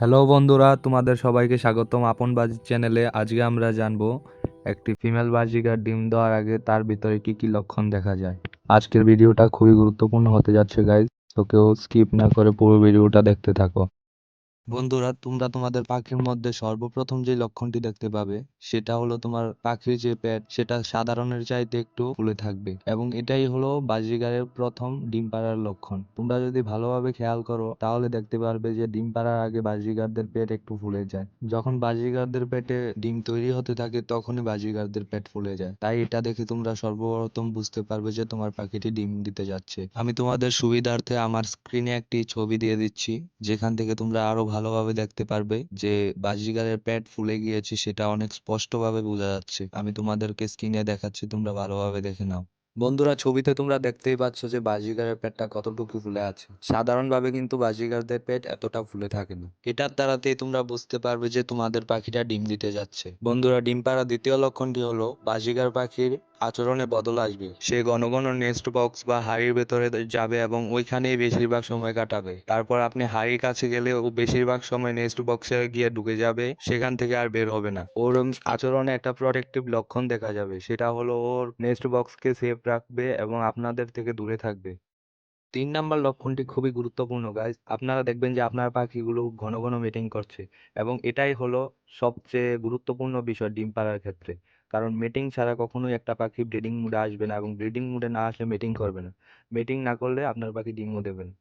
Hello বন্ধুরা, তোমাদের সবাইকে স্বাগতম আপন বাজি চ্যানেলে আজকে আমরা জানব একটি ফিমেল বাজিকার ডিম দেওয়ার আগে তার ভিতরে কি কি লক্ষণ দেখা যায়। আজকের ভিডিওটা খুবই গুরুত্বপূর্ণ হতে যাচ্ছে গাইজ তো কেউ স্কিপ না করে পুরো ভিডিওটা দেখতে থাকো। বন্ধুরা, তোমরা তোমাদের পাখির মধ্যে সর্বপ্রথম যে লক্ষণটি দেখতে পাবে, সেটা হলো তোমার পাখির যে পেট, সেটা সাধারণের চাইতে একটু ফুলে থাকবে এবং এটাই হলো বাজিগারের প্রথম ডিম পাড়ার লক্ষণ। তোমরা যদি ভালোভাবে খেয়াল করো, তাহলে দেখতে পারবে যে ডিম পাড়ার আগে বাজিগারদের পেট একটু ফুলে যায়। যখন বাজিগারদের পেটে ডিম তৈরি হতে থাকে, তখনই বাজিগারদের পেট ফুলে যায়। তাই এটা দেখে তোমরা সর্বপ্রথম বুঝতে পারবে যে তোমার পাখিটি ডিম দিতে যাচ্ছে। আমি তোমাদের সুবিধার্থে আমার স্ক্রিনে একটি ছবি দিয়ে দিচ্ছি, যেখান থেকে তোমরা আরও ভালোভাবে দেখতে পারবে যে বাজিগারের পেট ফুলে গিয়েছে সেটা অনেক স্পষ্টভাবে বোঝা যাচ্ছে। আমি তোমাদেরকে স্ক্রিনে দেখাচ্ছি, তোমরা ভালোভাবে দেখে নাও। বন্ধুরা, ছবিতে তোমরা দেখতেই পাচ্ছ যে বাজিগারের পেটটা কতটুকু ফুলে আছে। সাধারণভাবে কিন্তু বাজিগারদের পেট এতটা ফুলে থাকে না। এটার দ্বারাতেই তোমরা বুঝতে পারবে যে তোমাদের পাখিটা ডিম দিতে যাচ্ছে। বন্ধুরা, ডিম পাড়া দ্বিতীয় লক্ষণটি হলো বাজিগার পাখির আচরণে বদল আসবে। সে ঘন ঘন নেস্ট বক্স বা হাড়ির ভেতরে যাবে এবং ওইখানেই বেশিরভাগ সময় কাটাবে। তারপর আপনি হাড়ির কাছে গেলে ও বেশিরভাগ সময় নেস্ট বক্সে গিয়ে ঢুকে যাবে, সেখান থেকে আর বের হবে না। ওর আচরণে একটা প্রোটেক্টিভ লক্ষণ দেখা যাবে, সেটা হলো ওর নেস্ট বক্সকে সেফ রাখবে এবং আপনাদের থেকে দূরে থাকবে। তিন নাম্বার লক্ষণটি খুবই গুরুত্বপূর্ণ গাইজ আপনারা দেখবেন যে আপনার পাখিগুলো ঘন ঘন মিটিং করছে এবং এটাই হলো সবচেয়ে গুরুত্বপূর্ণ বিষয় ডিম পাড়ার ক্ষেত্রে। কারণ মিটিং ছাড়া কখনোই একটা পাখি ব্রিডিং মুডে আসবে না এবং ব্রিডিং মুডে না আসলে মিটিং করবে না। মিটিং না করলে আপনার পাখি ডিমও দেবে না।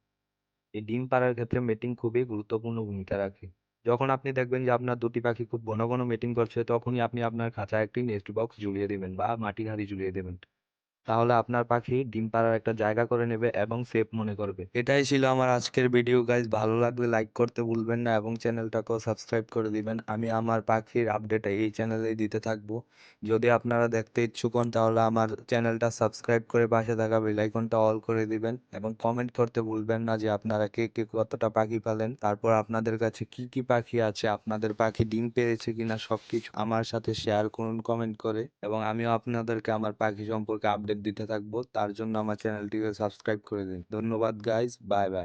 এই ডিম পাড়ার ক্ষেত্রে মিটিং খুবই গুরুত্বপূর্ণ ভূমিকা রাখে। যখন আপনি দেখবেন যে আপনার দুটি পাখি খুব ঘন ঘন মিটিং করছে, তখনই আপনি আপনার খাঁচায় একটি নেস্ট বক্স ঝুলিয়ে দেবেন বা মাটির হাঁড়ি ঝুলিয়ে দেবেন। তাহলে আপনার পাখি ডিম পাড়ার একটা জায়গা করে নেবে এবং সেফ মনে করবে। এটাই ছিল আমার আজকের ভিডিও গাইজ ভালো লাগলে লাইক করতে ভুলবেন না এবং চ্যানেলটাকেও সাবস্ক্রাইব করে দিবেন। আমি আমার পাখির আপডেট এই চ্যানেলেই দিতে থাকব। যদি আপনারা দেখতে ইচ্ছুক হন, তাহলে আমার চ্যানেলটা সাবস্ক্রাইব করে পাশে থাকা বেল আইকনটা অল করে দিবেন এবং কমেন্ট করতে ভুলবেন না যে আপনারা কে কে কতটা পাখি পালেন। তারপর আপনাদের কাছে কি কি পাখি আছে, আপনাদের পাখি ডিম পেরেছে কিনা সবকিছু আমার সাথে শেয়ার করুন কমেন্ট করে এবং আমিও আপনাদেরকে আমার পাখি সম্পর্কে আপডেট দিতে থাকব। তার জন্য আমার চ্যানেলটিকে সাবস্ক্রাইব করে দিন। ধন্যবাদ গাইজ বাই বাই